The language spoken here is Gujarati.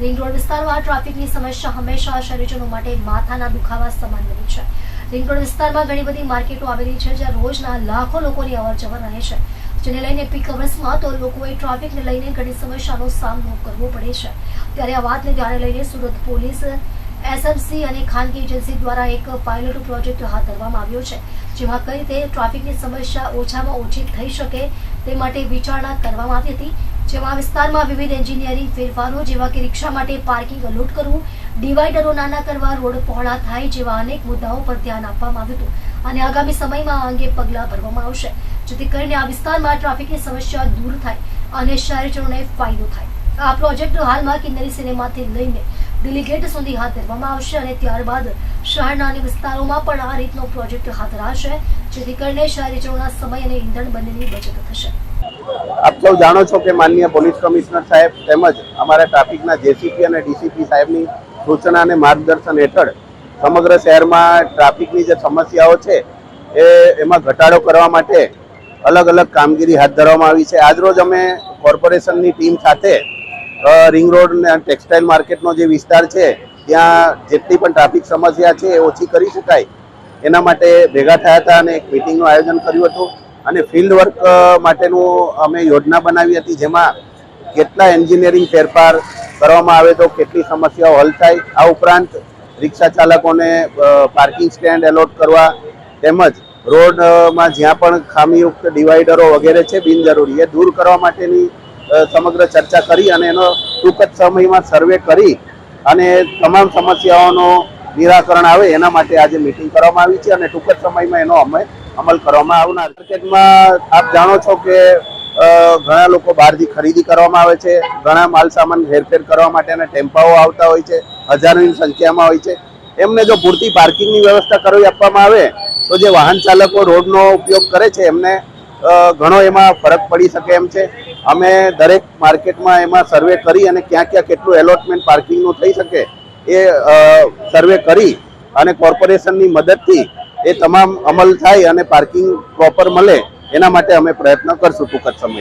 રિંગ રોડ વિસ્તારમાં ટ્રાફિકની સમસ્યા હંમેશા શહેરીજનો માટે માથાના દુખાવા સમાન બની છે. રિંગ રોડ વિસ્તારમાં ઘણી બધી માર્કેટો આવેલી છે જ્યાં રોજના લાખો લોકોની અવર જવર રહે છે. જેને લઈને પીક અવર્સમાં તો લોકોએ ટ્રાફિકને લઈને ઘણી સમસ્યાનો સામનો કરવો પડે છે. ત્યારે આ વાતને ધ્યાને લઈને સુરત પોલીસ, એસએમસી અને ખાનગી એજન્સી દ્વારા એક પાયલોટ પ્રોજેક્ટ હાથ ધરવામાં આવ્યો છે, જેમાં કઈ રીતે ટ્રાફિકની સમસ્યા ઓછામાં ઓછી થઈ શકે તે માટે વિચારણા કરવામાં આવી હતી. જેમાં વિસ્તારમાં વિવિધ એન્જિનિયરિંગ ફેરફારો જેવા કે રિક્ષા માટે પાર્કિંગ અલોટ કરવું ડિવાઈડરો નાના કરવા રોડ પહોળા થાય જેવા અનેક મુદ્દાઓ પર ધ્યાન આપવામાં આવ્યું હતું અને આગામી સમયમાં આ અંગે પગલાં ભરવામાં આવશે, જેથી કરીને આ વિસ્તારમાં ટ્રાફિકની સમસ્યા દૂર થાય અને શહેરજનોને ફાયદો થાય. આ પ્રોજેક્ટ હાલમાં કિન્નરી સિનેમાથી લઈને ડેલિગેટ સુધી હાથ ધરવામાં આવશે અને ત્યારબાદ શહેરના અન્ય વિસ્તારોમાં પણ આ રીતનો પ્રોજેક્ટ હાથ ધરાશે, જેથી કરીને શહેરીજનોના સમય અને ઈંધણ બંનેની બચત થશે. આપ સૌ જાણો છો કે માનનીય પોલીસ કમિશનર સાહેબ તેમજ અમારા ટ્રાફિકના જેસીપી અને ડીસીપી સાહેબની સૂચના અને માર્ગદર્શન હેઠળ સમગ્ર શહેરમાં ટ્રાફિકની જે સમસ્યાઓ છે, એ એમાં ઘટાડો કરવા માટે અલગ અલગ કામગીરી હાથ ધરવામાં આવી છે. આજરોજ અમે કોર્પોરેશનની ટીમ સાથે રિંગ રોડ અને ટેક્સટાઇલ માર્કેટનો જે વિસ્તાર છે, ત્યાં જેટલી પણ ટ્રાફિક સમસ્યા છે એ ઓછી કરી શકાય. એના માટે ભેગા થયા હતા અને એક મિટિંગનું આયોજન કર્યું હતું. અને ફિલ્ડ વર્ક માટેનું અમે યોજના બનાવી હતી જેમાં કેટલા એન્જિનિયરિંગ ફેરફાર કરવામાં આવે તો કેટલી સમસ્યાઓ હલ થાય, આ ઉપરાંત રિક્ષા ચાલકોને પાર્કિંગ સ્ટેન્ડ એલોટ કરવા તેમજ રોડમાં જ્યાં પણ ખામીયુક્ત ડિવાઈડરો વગેરે છે બિનજરૂરી, એ દૂર કરવા માટેની સમગ્ર ચર્ચા કરી અને એનો ટૂંક જ સમયમાં સર્વે કરી અને તમામ સમસ્યાઓનો નિરાકરણ આવે એના માટે આજે મિટિંગ કરવામાં આવી છે અને ટૂંક જ સમયમાં એનો અમે અમલ કરવામાં આવનાર માર્કેટમાં આપ જાણો છો કે ઘણા લોકો બહારથી ખરીદી કરવામાં આવે છે, ઘણા માલ સામાન હેરફેર કરવા માટેના ટેમ્પાઓ આવતા હોય છે, હજારોની સંખ્યામાં હોય છે. એમને જો પૂરતી પાર્કિંગની વ્યવસ્થા કરવી આપવામાં આવે, તો જે વાહન ચાલકો રોડનો ઉપયોગ કરે છે, એમને ઘણો એમાં ફરક પડી શકે એમ છે. અમે દરેક માર્કેટમાં એમાં સર્વે કરી અને ક્યાં ક્યાં કેટલું એલોટમેન્ટ પાર્કિંગનું થઈ શકે એ સર્વે કરી અને કોર્પોરેશનની મદદથી એ તમામ અમલ થાય અને પાર્કિંગ પ્રોપર મળે એના માટે અમે પ્રયત્ન કરશું ટૂંક જ સમય